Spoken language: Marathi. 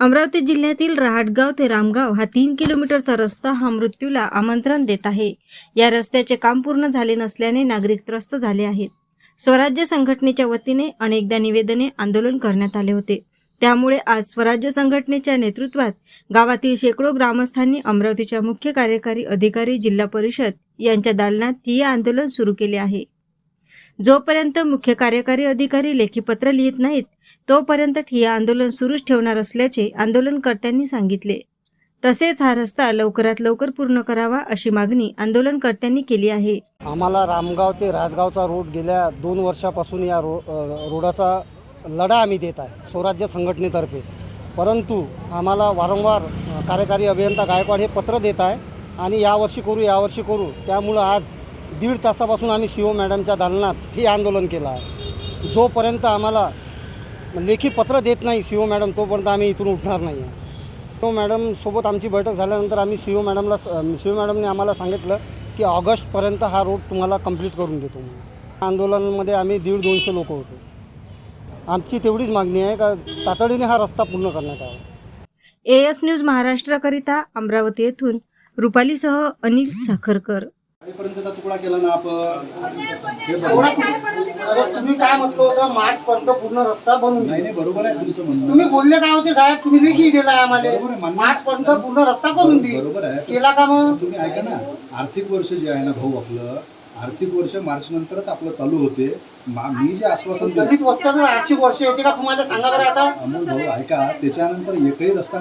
अमरावती जिल्ह्यातील रहाटगाव ते रामगाव हा तीन किलोमीटरचा रस्ता हा मृत्यूला आमंत्रण देत आहे. या रस्त्याचे काम पूर्ण झाले नसल्याने नागरिक त्रस्त झाले आहेत. स्वराज्य संघटनेच्या वतीने अनेकदा निवेदने आंदोलन करण्यात आले होते. त्यामुळे आज स्वराज्य संघटनेच्या नेतृत्वात गावातील शेकडो ग्रामस्थांनी अमरावतीच्या मुख्य कार्यकारी अधिकारी जिल्हा परिषद यांच्या दालनात ठिय्या आंदोलन सुरू केले आहे. जोपर्यंत मुख्य कार्यकारी अधिकारी लेखीपत्र लिहित नाहीत तोपर्यंत ठिय्या आंदोलन सुरूच ठेवणार असल्याचे आंदोलनकर्त्यांनी सांगितले. तसेच हा रस्ता लवकरात लवकर पूर्ण करावा अशी मागणी आंदोलनकर्त्यांनी केली आहे. आम्हाला रामगाव ते राटगावचा रोड गेल्या दोन वर्षापासून या रो रोडाचा लढा आम्ही देत आहे स्वराज्य संघटनेतर्फे. परंतु आम्हाला वारंवार कार्यकारी अभियंता गायकवाड हे पत्र देत आहे आणि यावर्षी करू यावर्षी करू त्यामुळं आज दीड तासापासून आम्ही सी ओ मॅडमच्या दालनात हे आंदोलन केलं आहे. जोपर्यंत आम्हाला लेखी पत्र देत नाही सी ओ मॅडम तोपर्यंत आम्ही इथून उठणार नाही आहे. शिव मॅडमसोबत आमची बैठक झाल्यानंतर आम्ही सी ओ मॅडमला सी ओ मॅडमने आम्हाला सांगितलं की ऑगस्टपर्यंत हा रोड तुम्हाला कंप्लीट करून देतो म्हणून. आंदोलनामध्ये आम्ही दीड दोनशे लोक होतो. आमची तेवढीच मागणी आहे का तातडीने हा रस्ता पूर्ण करण्यात यावा. एएस न्यूज महाराष्ट्राकरिता अमरावती येथून रुपालीसह अनिल साखरकर पर्यंतचा तुकडा केला ना आपण. अरे तुम्ही काय म्हटलं होतं? मार्चपर्यंत पूर्ण रस्ता बनवून नाही नाही बरोबर आहे तुमचं म्हणणं. तुम्ही बोलले काय होते साहेब? तुम्ही लेखी दिला आम्हाला? मान्य. मार्चपर्यंत पूर्ण रस्ता करून दे. बरोबर आहे. केला का मग? तुम्ही ऐका ना आर्थिक वर्ष जे आहे ना भाऊ आपलं आर्थिक वर्ष मार्च नंतरच आपलं चालू होते. मा- जे आश्वासन दलित वस्त्यातून आठशे वर्ष येते का तुम्हाला? सांगा बरं आता. अमोल भाऊ ऐका त्याच्यानंतर एकही रस्ता